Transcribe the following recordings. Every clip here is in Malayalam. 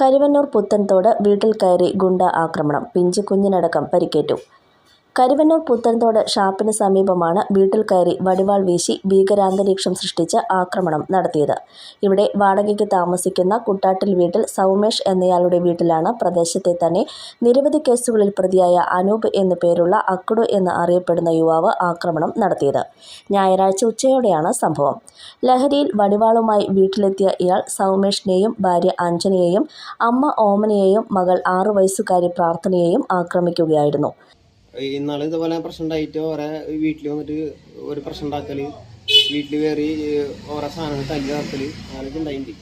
കരുവന്നൂർ പുത്തൻതോട് വീട്ടിൽ കയറി ഗുണ്ട ആക്രമണം. പിഞ്ചു കുഞ്ഞിനടക്കം പരിക്കേറ്റു. കരുവന്നൂർ പുത്തൻതോട് ഷാപ്പിന് സമീപമാണ് വീട്ടിൽ കയറി വടിവാൾ വീശി ഭീകരാന്തരീക്ഷം സൃഷ്ടിച്ച് ആക്രമണം നടത്തിയത്. ഇവിടെ വാടകയ്ക്ക് താമസിക്കുന്ന കുട്ടാട്ടിൽ വീട്ടിൽ സൗമേഷ് എന്നയാളുടെ വീട്ടിലാണ് പ്രദേശത്തെ തന്നെ നിരവധി കേസുകളിൽ പ്രതിയായ അനൂപ് എന്നു പേരുള്ള അക്കുടു എന്ന് അറിയപ്പെടുന്ന യുവാവ് ആക്രമണം നടത്തിയത്. ഞായറാഴ്ച ഉച്ചയോടെയാണ് സംഭവം. ലഹരിയിൽ വടിവാളുമായി വീട്ടിലെത്തിയ ഇയാൾ സൗമേഷിനെയും ഭാര്യ അഞ്ജനയെയും അമ്മ ഓമനയെയും മകൾ ആറു വയസ്സുകാരി പ്രാർത്ഥനയെയും ആക്രമിക്കുകയായിരുന്നു. ഇന്നാൾ ഇതുപോലെ പ്രശ്നം ഉണ്ടായിട്ട് ഓരോ വീട്ടിൽ വന്നിട്ട് ഒരു പ്രശ്നം ഉണ്ടാക്കൽ വീട്ടിൽ കയറി ഓരോ സാധനങ്ങൾ തല്ലി നടക്കൽ അങ്ങനെയൊക്കെ ഉണ്ടായിട്ടുണ്ട്.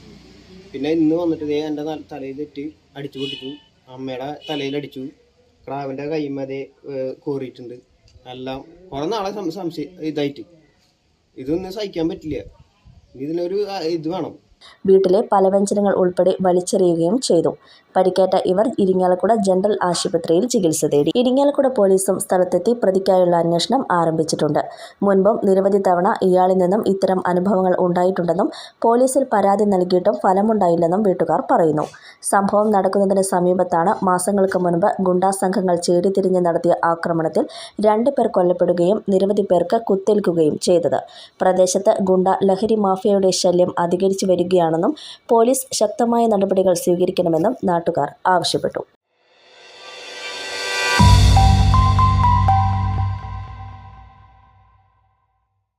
പിന്നെ ഇന്ന് വന്നിട്ട് ഇതേ എന്റെ തലയിൽ തെറ്റ് അടിച്ചു പൊട്ടിച്ചു. അമ്മയുടെ തലയിൽ അടിച്ചു. ക്രാവിന്റെ കൈമതേ കോറിയിട്ടുണ്ട്. എല്ലാം കുറേ നാളെ സംശയം ഇതായിട്ട്. ഇതൊന്നും സഹിക്കാൻ പറ്റില്ല. ഇതിനൊരു ഇത് വേണം. വീട്ടിലെ പലവ്യഞ്ജനങ്ങൾ ഉൾപ്പെടെ വലിച്ചെറിയുകയും ചെയ്തു. പരിക്കേറ്റ ഇവർ ഇരിങ്ങാലക്കുട ജനറൽ ആശുപത്രിയിൽ ചികിത്സ തേടി. ഇരിങ്ങാലക്കുട പോലീസും സ്ഥലത്തെത്തി പ്രതിക്കായുള്ള അന്വേഷണം ആരംഭിച്ചിട്ടുണ്ട്. മുൻപും നിരവധി തവണ ഇയാളിൽ നിന്നും ഇത്തരം അനുഭവങ്ങൾ ഉണ്ടായിട്ടുണ്ടെന്നും പോലീസിൽ പരാതി നൽകിയിട്ടും ഫലമുണ്ടായില്ലെന്നും വീട്ടുകാർ പറയുന്നു. സംഭവം നടക്കുന്നതിന് സമീപത്താണ് മാസങ്ങൾക്ക് മുൻപ് ഗുണ്ടാ സംഘങ്ങൾ ചേടിതിരിഞ്ഞ് നടത്തിയ ആക്രമണത്തിൽ രണ്ട് പേർ കൊല്ലപ്പെടുകയും നിരവധി പേർക്ക് കുത്തേൽക്കുകയും ചെയ്തത്. പ്രദേശത്ത് ഗുണ്ട ലഹരി മാഫിയയുടെ ശല്യം അധികരിച്ചു വരികയാണെന്നും പോലീസ് ശക്തമായ നടപടികൾ സ്വീകരിക്കണമെന്നും നാട്ടുകാർ ആവശ്യപ്പെട്ടു.